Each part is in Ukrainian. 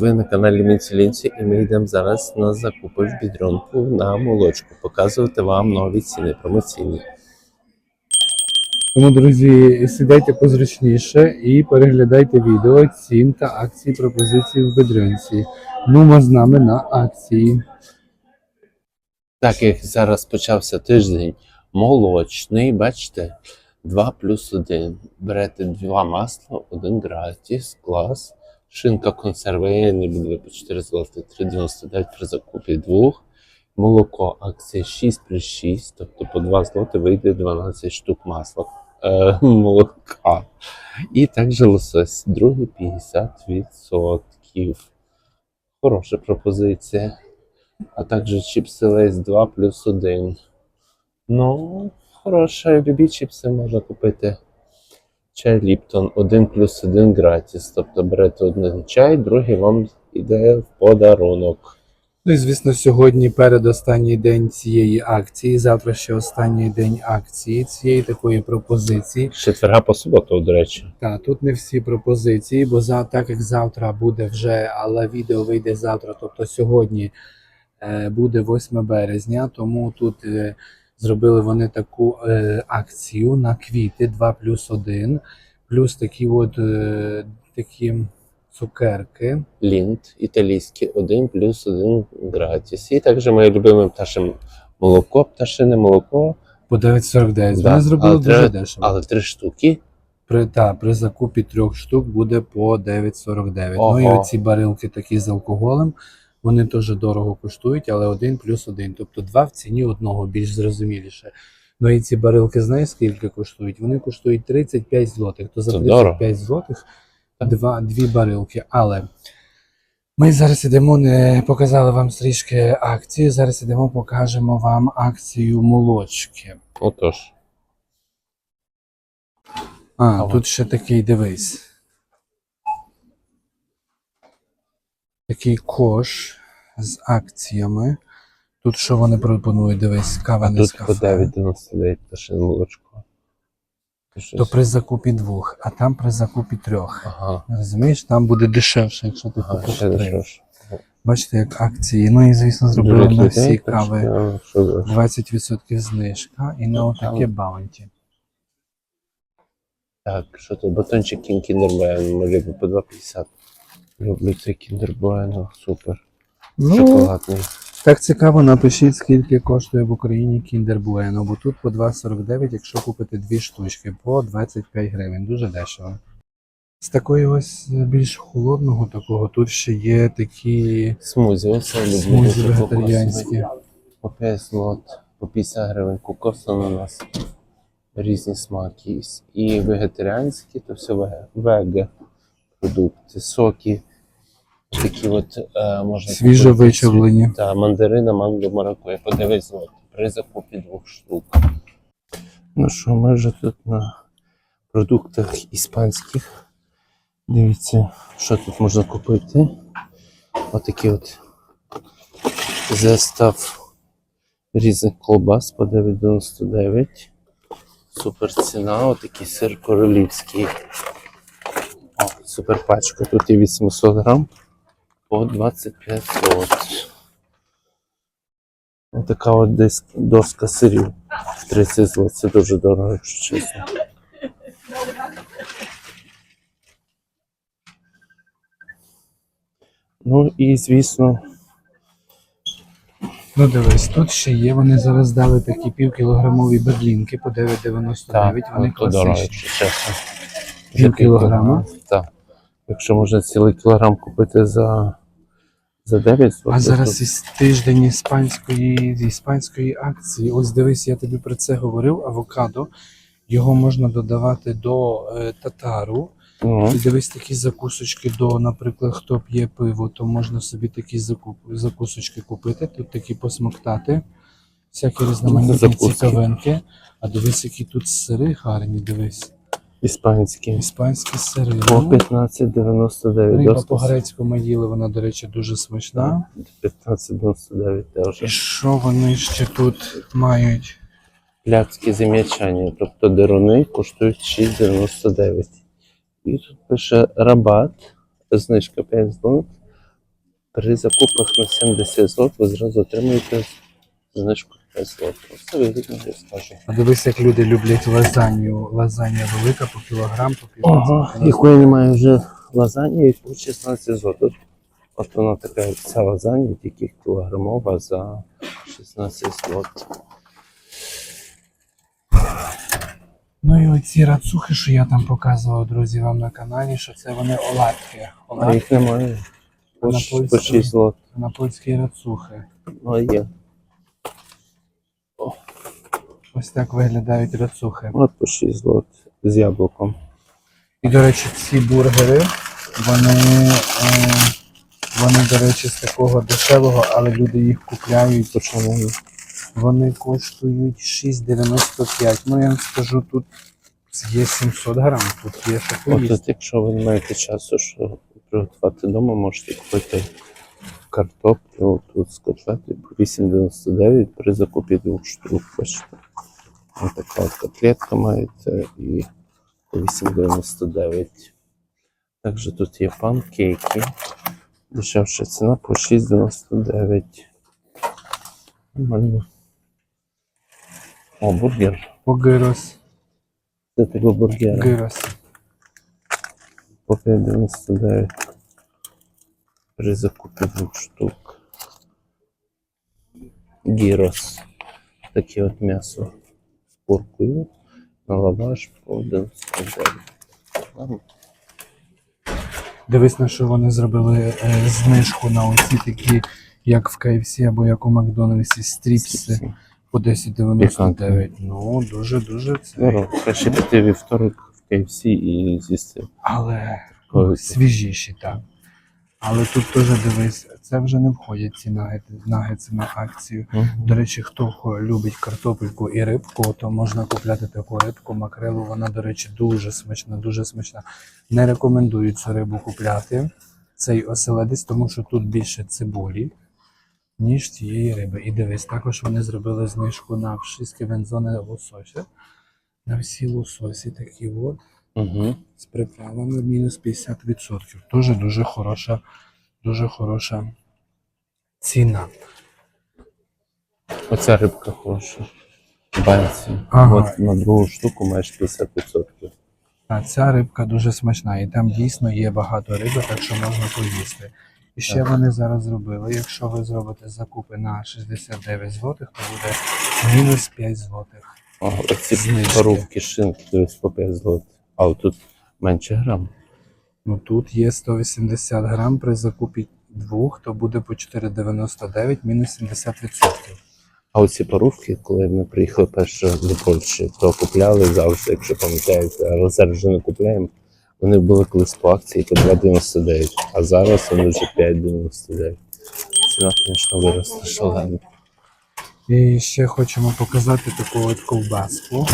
Ви на каналі Мінцелінці і ми йдемо зараз на закупи в бідронку на молочку. Показувати вам нові ціни промоційні. Тому, друзі, сідайте позручніше і переглядайте відео цін та акції пропозицій в Бедренці. Нумо з нами на акції. Так як зараз почався тиждень молочний, бачите, 2 плюс 1. Берете два масла, один гратіс, клас. Шинка консервейна буде по 4 злоти 3,99 при закупі двох. Молоко акція 6 плюс 6, тобто по 2 злоти вийде 12 штук масла е, молока. І також лосось, другий 50%. Хороша пропозиція. А також чіпси Лейс 2 плюс 1. Ну, хороше, любі чіпси можна купити. Чай Ліптон 1 плюс 1 гратіс. Тобто берете один чай, другий вам йде в подарунок. Ну і звісно, сьогодні передостанній день цієї акції. Завтра ще останній день акції цієї такої пропозиції. З четверга по суботу, до речі. Та тут не всі пропозиції, бо за так як завтра буде вже, але відео вийде завтра, тобто сьогодні е, буде 8 березня, тому тут е, зробили вони таку е, акцію на квіти 2 плюс 1, плюс такі от е, такі цукерки. Лінт італійський 1 плюс 1 гратіс. І також моє любиме пташе молоко, пташине молоко, По 9,49. Да, Вони зробили але дуже треба- дешево. але три штуки. При, та, при закупі трьох штук буде по 9,49. Ну і оці барилки такі з алкоголем, вони теж дорого коштують, але один плюс один. Тобто два в ціні одного, більш зрозуміліше. Ну і ці барилки, знаєш, скільки коштують? Вони коштують 35 злотих. То за 35 дорого. злотих два, дві барилки. Але ми зараз ідемо, не показали вам трішки акцію. Зараз ідемо, покажемо вам акцію молочки. Отож. А, А тут ще такий дивись. Такий кош з акціями. Тут що вони пропонують? Дивись, кава А не тут по 9,99 пташине молочко. Ти щось- То при закупі двох, а там при закупі трьох. Ага. Розумієш, там буде дешевше, якщо ти Ага, купиш ще три. дешевше. Бачите, як акції. Ну і звісно, зробили Дуже на всі кави що, що ви? 20% знижка і на отаке баунті. Так, що тут? Батончик Bueno, ми любимо по 2,50. Люблю цей Kinder Bueno, супер. Ну, Шоколадний. Так цікаво, напишіть, скільки коштує в Україні Kinder Bueno, бо тут по 2,49, якщо купити дві штучки, по 25 гривень. Дуже дешево. З такої ось е, більш холодного такого, тут ще є такі Смузі, люблю. смузі вегетаріанські. По 5 злот, по 50 гривень кокос у нас. Різні смаки. І вегетаріанські, то все веге. Веге продукти, соки. Такі от е, можна Свіжо купити вичавлені. Та мандарина, манго, маракуя по 9 злотих при закупі двох штук. Ну що, ми вже тут на продуктах іспанських. Дивіться, що тут можна купити. Отакий от зестав різних колбас по 9,99. Супер ціна, отакий сир королівський. О, супер пачка. Тут є 800 грам по 25 злот. Отака от десь доска сирів 30 злот. Це дуже дорого, якщо чесно. Ну і звісно, Ну дивись, тут ще є. Вони зараз дали такі півкілограмові берлінки по 9,99. так, Вони то дорого, якщо чесно. Пів кілограма? Так. Якщо можна цілий кілограм купити за, за 9 злот. А зараз із тиждень іспанської, іспанської акції. Ось дивись, я тобі про це говорив. Авокадо. Його можна додавати до е, татару. ну, І дивись такі закусочки до, наприклад, хто п'є пиво, то можна собі такі закуп, закусочки купити. Тут такі посмоктати. Всякі різноманітні цікавинки. А дивись, які тут сири гарні, дивись. Іспанські. Іспанські сири. По Ну, 15,99 Риба по-грецьку ми їли, вона, до речі, дуже смачна. 15,99 І що вони ще тут мають? Пляцькі зам'ячання, тобто деруни коштують 6,99. І тут пише рабат, знижка 5 злот, При закупах на 70 злот ви зразу отримуєте знижку 5 злот. Це вигідно, я скажу. А дивись, як люди люблять лазанью. Лазанья велика по кілограм, по Ага, якої немає вже лазаньї, і по 16 злот. От, вона така, як ця лазанья, тільки кілограмова за 16 злот. Ну і оці рацухи, що я там показував, друзі, вам на каналі, що це вони оладки. А Оладки їх немає. По, На ш- по польську. 6 злот. на польські рацухи. Ну, а є. Ось так виглядають рацухи. От по 6 злот з яблуком. І, до речі, ці бургери, вони, е, вони, до речі, з такого дешевого, але люди їх купляють. По чому? Вони коштують 6,95. Ну, я вам скажу, тут є 700 грам, тут є поїсти. от якщо ви не маєте часу, що приготувати вдома, можете купити картоплю тут з котлети по 8,99 при закупі двох штук. Бачите. Ось така от котлетка маєте і 8,99. Також тут є панкейки. Дешевша ціна по 6,99. Нормально. О, бургер. По гирос. Це такого бургера. Гирос. по 5,99 при закупі двох штук. Гірос. Таке от м'ясо куркою на лаваш по 1,99. Ладно. Дивись, на що вони зробили е, знижку на усі такі, як в KFC або як у Макдональдсі, стріпси по 10,99. Ну, дуже-дуже це. Краще піти вівторок в KFC і з'їсти. Але ну, свіжіші, так. Але тут теж дивись, це вже не входять ці нагетси на акцію. До речі, хто любить картопельку і рибку, то можна купляти таку рибку, макрелу. Вона, до речі, дуже смачна, дуже смачна. Не рекомендую цю рибу купляти, цей оселедець, тому що тут більше цибулі, ніж цієї риби. І дивись, також вони зробили знижку на всі вензони лосося. На всі лососі такі от Угу. з приправами мінус 50%. Дуже дуже хороша, дуже хороша ціна. Оця рибка хороша. Банці. Ага. От на другу штуку маєш 50%. А ця рибка дуже смачна, і там дійсно є багато риби, так що можна поїсти. І ще Так. вони зараз зробили. Якщо ви зробите закупи на 69 злотих, то буде мінус 5 злотих. А, оці парубки шинки дивись по 5 злот. А от тут менше грам. Ну тут є 180 грам при закупі двох, то буде по 4,99 мінус 70%. А оці парубки, коли ми приїхали раз до Польщі, то купляли завжди, якщо пам'ятаєте, але зараз вже не купляємо. Вони були колись по акції по 2,99, а зараз вони вже 5,99. Ціна, звісно, виросла шалено. І ще хочемо показати таку от ковбаску.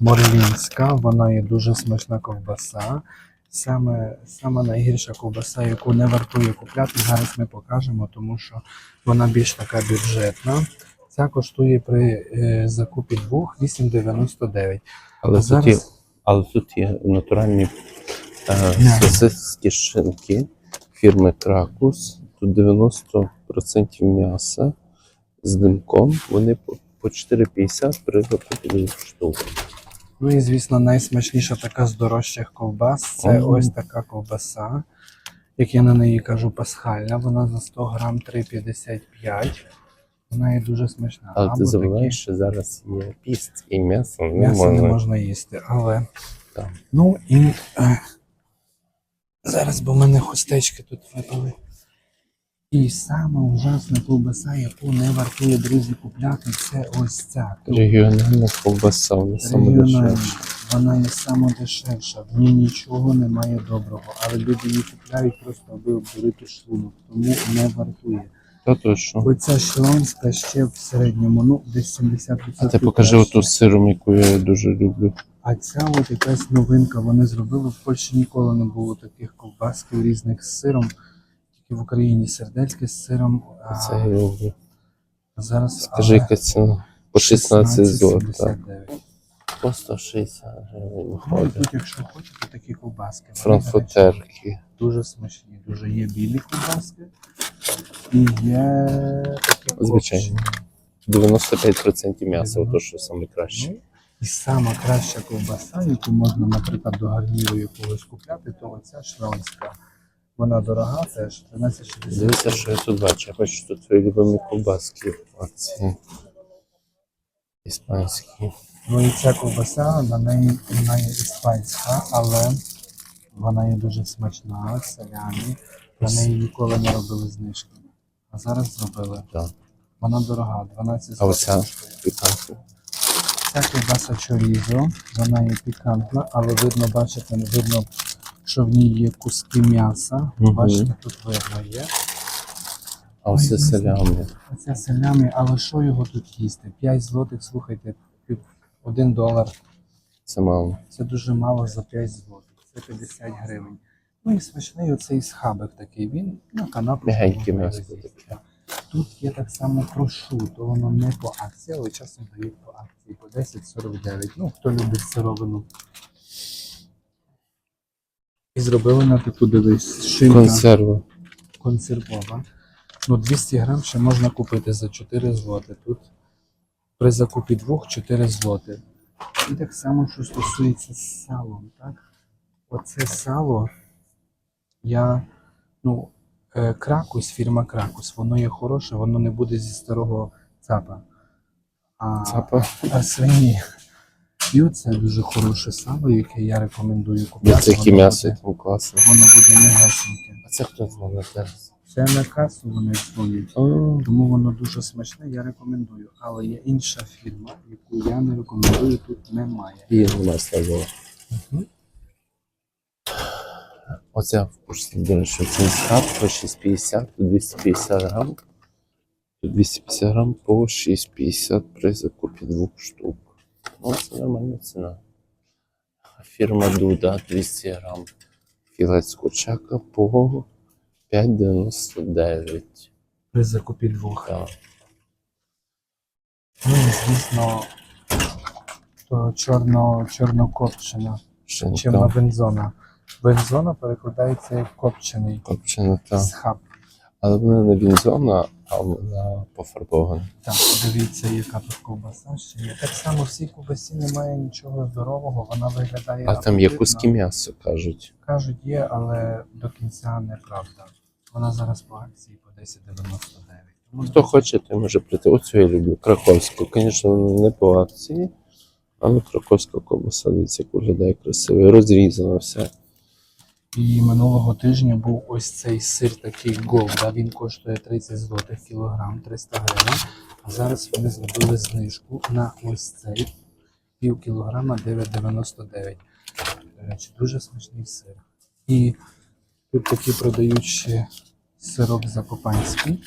Морлінська, вона є дуже смачна ковбаса. Саме, саме найгірша ковбаса, яку не вартує купляти, зараз ми покажемо, тому що вона більш така бюджетна. Ця коштує при е, закупі двох 8,99. Але, Зараз- тут є, але тут є натуральні е, сосиски шинки фірми Кракус. Тут 90% м'яса з димком. Вони по, по 4,50 при двох. Ну і звісно, найсмачніша така з дорожчих ковбас це Ага. ось така ковбаса, як я на неї кажу, пасхальна. Вона за 100 грам 3,55. Вона є дуже смачна. Але Або ти забуваєш, що зараз є піст і м'ясо не М'ясо не можна їсти, але. Так. Ну і е, зараз, бо в мене хустечки тут випали. І сама ужасна ковбаса, яку не вартує друзі купляти, це ось ця. Регіональна ковбаса, вона саме дешевша. Вона є саме дешевша, в ній нічого немає доброго, але люди її купляють просто аби обдурити шлунок, тому не вартує. Та то що? Оця шлонська ще в середньому, ну десь 70%. А ти покажи краще. оту сиром, яку я дуже люблю. А ця от якась новинка вони зробили. В Польщі ніколи не було таких ковбасків різних з сиром. Тільки в Україні сердельки з сиром. А Це люблю. зараз Скажи, яка ціна? По 16 злот. Так. 16,79. По 160 гривень Ну, і виходить. тут, якщо хочете, такі ковбаски. Вони, до речі, Франкфутерки. Дуже смачні, дуже є білі ковбаски, І є такі Звичайно. копчені. 95% м'яса, ото що саме краще. Ну, І сама краща ковбаса, яку можна, наприклад, до гарніру якогось купляти, то оця шльонська. Вона дорога, теж 13,60. Дивіться, що я тут бачу. Я бачу тут твої любимі ковбаски. Оці іспанські. Ну і ця ковбаса, на неї вона є іспанська, але вона є дуже смачна, селяні. На неї ніколи не робили знижки. А зараз зробили. Так. Вона дорога, 12 А оця пікантна. Ця ковбаса чорізо, вона є пікантна, але видно, бачите, видно, що в ній є куски м'яса. Мгм. Бачите, тут видно є. А оце селями. Оця селями, але що його тут їсти? 5 злотих, слухайте, 1 долар. Це мало. Це дуже мало за 5 злотих. Це 50 гривень. Ну і смачний оцей схабик такий. Він на канапу. Тут є так само прошуто, воно не по акції, але часом дають по акції по 10,49. Ну, хто любить сировину. І зробили на таку дивись шинка Консерва. консервова. Ну, 200 грам ще можна купити за 4 злоти. Тут при закупі двох 4 злоти. І так само, що стосується з салом, так? Оце сало я, ну, е, Кракус, фірма Кракус, воно є хороше, воно не буде зі старого цапа. А, Цапа. а свині. І оце дуже хороше сало, яке я рекомендую купити. Дивіться, яке м'ясо там класне. Воно буде м'ягесеньке. А це хто знає зараз? Це на касу вони існують. Тому воно дуже смачне, я рекомендую. Але є інша фірма, яку я не рекомендую, тут немає. І масло було. Оце вкусний, речі, цей схаб по 6,50, 250 грам. 250 грам по 6,50 при закупі двох штук. Ну, це нормальна ціна. Фірма Дуда 200 грам. Філець курчака по 5,99. При закупі двох. Так. Ну звісно, то чорно, чорнокопчена, чимна Шинка бензона. Бензона перекладається як копчений копчена, так. схаб. Але вона не бензона, а вона пофарбована. Так, дивіться, яка тут ковбаса ще є. Так само в цій ковбасі немає нічого здорового, вона виглядає. А там є куски м'яса, кажуть. Кажуть, є, але до кінця неправда. Вона зараз по акції по 10,99. Тому Хто хоче, той може прийти. Оцю я люблю. Краковську. Звісно, не по акції, але краковська ковбаса, дивіться, як виглядає красиво. Розрізано все. І минулого тижня був ось цей сир такий Голда. Він коштує 30 злотих кілограм, 300 гривень. А зараз вони зробили знижку на ось цей пів кілограма 9,99. До речі, дуже смачний сир. І тут такі продають ще сирок закопанський.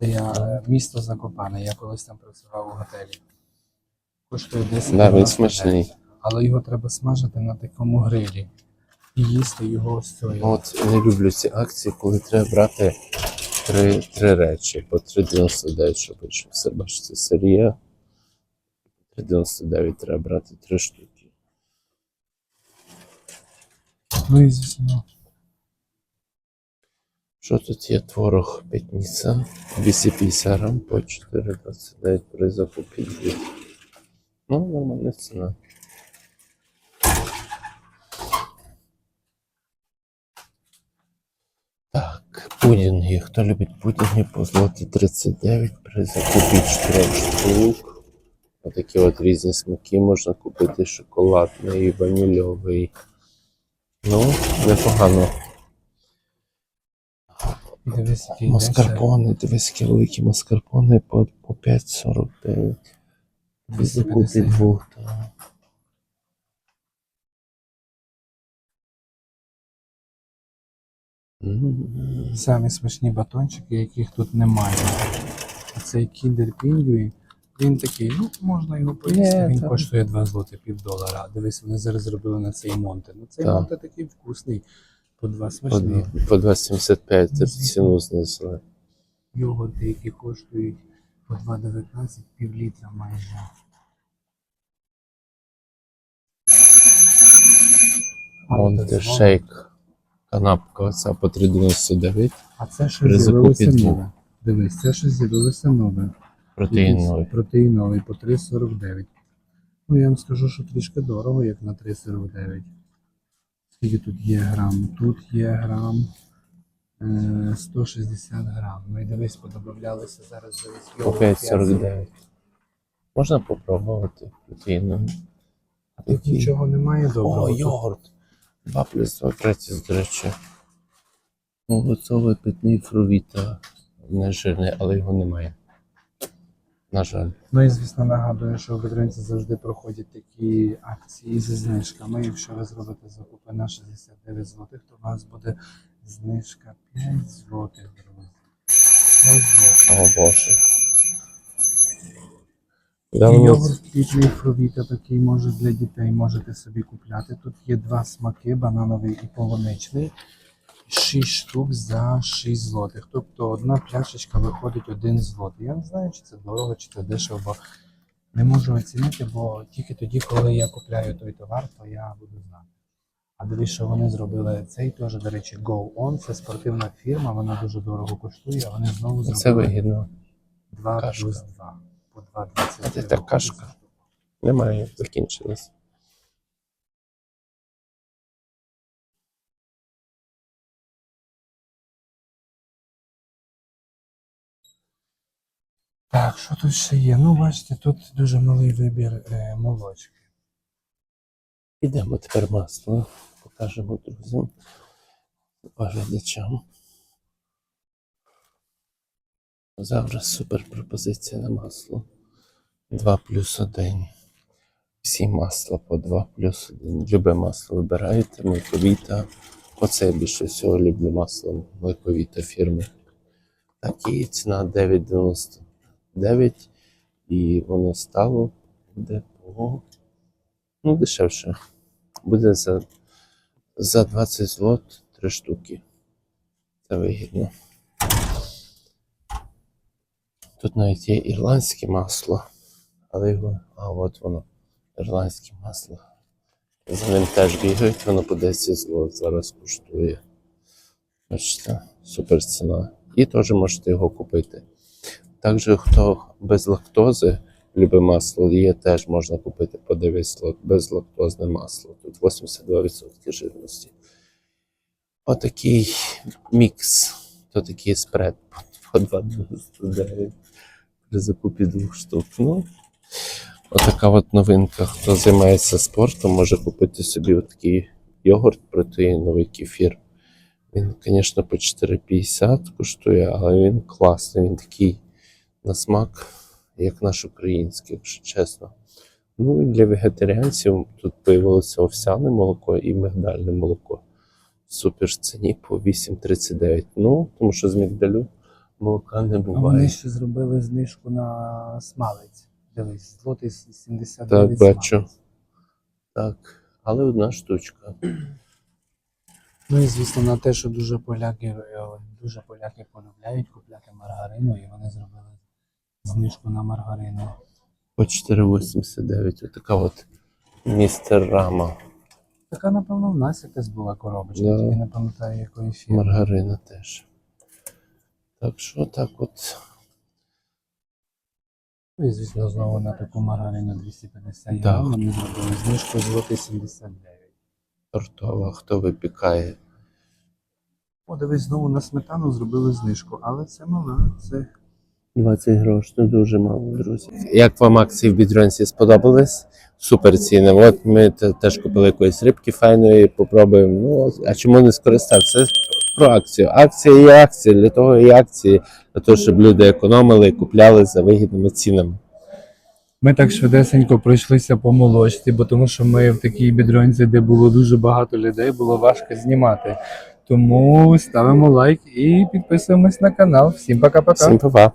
Де я е, місто Закопане, я колись там працював у готелі. Коштує 10 Да, смачний. Але його треба смажити на такому грилі. І їсти його ось цією. От не люблю ці акції, коли треба брати три, три речі по 3,99, щоб все. Бачите, сир є. 3,99 треба брати три штуки. Ну і звісно, Що тут є? Творог п'ятниця, 250 грам по 4,29 при закупі. Ну, нормальна ціна. Так, пудінги. Хто любить пудінги по злоті 39 при закупі 4 штук. Отакі от різні смаки можна купити шоколадний, ванільовий. Ну, непогано. і дивись, які великі маскарпоне по, по 5,49. Без закупі 250. двох. так. Самі смачні батончики, яких тут немає. А Цей Kinder Pinguin, він такий, ну можна його поїсти, він коштує 2 злоти, пів долара. Дивись, вони зараз зробили на цей Монте. Ну цей. Монте такий вкусний. По 2 По, смачний. по 2,75 це Ну, ціну знесли. Йогурти, які коштують по 2,19, пів літра майже. Монте шейк. Канапка оця по 3,99 А це що з'явилося нове. Дивись, це що з'явилося нове. протеїновий. Протеїновий по 3,49. Ну, я вам скажу, що трішки дорого, як на 3,49. Скільки тут є грам? Тут є грам е, 160 грам. Ну і дивись, подобавлялися зараз йогурт 5,49. Можна попробувати протеїновий. А тут нічого немає доброго. О, йогурт. 2 плюс 2 гратіс, до речі. Молодцовий питний фрувіта. Не жирний, але його немає. На жаль. Ну і звісно нагадую, що в Бедринці завжди проходять такі акції зі знижками. Якщо ви зробите закупи на 69 злотих, то у вас буде знижка 5 злотих, друзі. 5 злотих. О Боже. І Давно йогурт пічний фровіта такий може для дітей можете собі купляти. Тут є два смаки, банановий і полуничний. 6 штук за 6 злотих. Тобто одна пляшечка виходить 1 злотий. Я не знаю, чи це дорого, чи це дешево, бо не можу оцінити, бо тільки тоді, коли я купляю той товар, то я буду знати. А дивись, що вони зробили цей теж, до речі, Go On. Це спортивна фірма, вона дуже дорого коштує, а вони знову це зробили вигідно. 2 кашка. плюс 2. По 2,20. А де та кашка? Немає, закінчилось. Так, що тут ще є? Ну, бачите, тут дуже малий вибір е, молочки. Ідемо тепер масло. Покажемо друзям, оглядачам. Зараз супер пропозиція на масло. 2 плюс 1. Всі масла по 2 плюс 1. Любе масло вибираєте, млековіта. Оце я більше всього люблю масло млековіта фірми. Так, і ціна 9,99. І воно стало де по ну, дешевше. Буде за, за 20 злот 3 штуки. Це вигідно. Тут навіть є ірландське масло, але його. А, от воно. Ірландське масло. За ним теж бігають, воно по 10 злот зараз коштує. Бачите, супер ціна. І теж можете його купити. Також, хто без лактози любить масло, є теж можна купити по 9 слот безлактозне масло. Тут 82% жирності. Отакий мікс. То такий спред по 2,99 при закупі двох штук. Ну, отака от новинка. Хто займається спортом, може купити собі отакий йогурт протеїновий кефір. Він, звісно, по 4,50 коштує, але він класний, він такий на смак, як наш український, якщо чесно. Ну і для вегетаріанців тут появилося овсяне молоко і мигдальне молоко. Супер ціні по 8,39. Ну, тому що з мігдалю молока не А вони ще зробили знижку на смалець. Дивись, злотий 79 Так, бачу. смалець. Так, але одна штучка. Ну і звісно, на те, що дуже поляки, е, дуже поляки полюбляють купляти маргарину, і вони зробили знижку на маргарину. По 4,89. Отака от містер Рама. Така, напевно, в нас якась була коробочка, Да. тільки не пам'ятаю якої фірми. Маргарина теж. Так що так от. Ну і звісно, знову на таку маргарину 250 Да. грам зробили знижку злотий 79. Тортова, хто випікає. О, дивись, знову на сметану зробили знижку, але це мала, це 20 грош, ну дуже мало, друзі. Як вам акції в Бідронці сподобались? Супер ціни. От ми те- теж купили якоїсь рибки файної, попробуємо. Ну, а чому не скористатися? Це про акцію. Акція є акція, для того і акції, для того, щоб люди економили і купляли за вигідними цінами. Ми так швидесенько пройшлися по молочці, бо тому що ми в такій бідронці, де було дуже багато людей, було важко знімати. Тому ставимо лайк і підписуємось на канал. Всім пока-пока. Всім па-па!